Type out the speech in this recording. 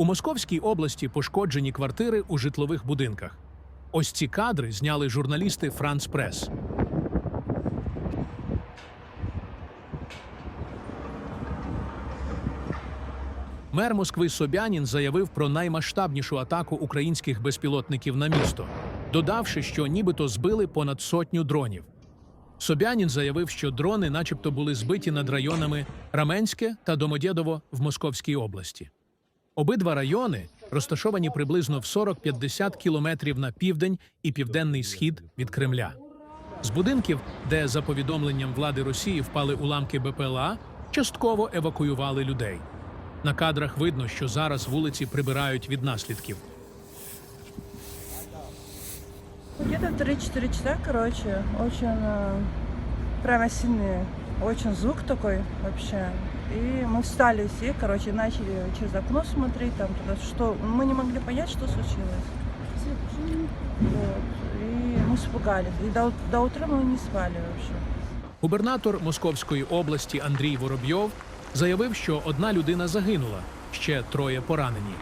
У Московській області пошкоджені квартири у житлових будинках. Ось ці кадри зняли журналісти Франц Прес. Мер Москви Собянін заявив про наймасштабнішу атаку українських безпілотників на місто, додавши, що нібито збили понад сотню дронів. Собянін заявив, що дрони, начебто, були збиті над районами Раменське та Домодєдово в Московській області. Обидва райони розташовані приблизно в 40-50 кілометрів на південь і південний схід від Кремля. З будинків, де за повідомленням влади Росії впали уламки БПЛА, частково евакуювали людей. На кадрах видно, що зараз вулиці прибирають від наслідків. Где-то 3-4 часа, короче, очень э, прямо сильный, очень звук такой вообще. И мы встали все, короче, начали через окно смотреть, там туда, что мы не могли понять, что случилось. Вот. И мы испугались. И до, до утра мы не спали вообще. Губернатор Московської області Андрій Воробйов заявив, що одна людина загинула, ще троє поранені.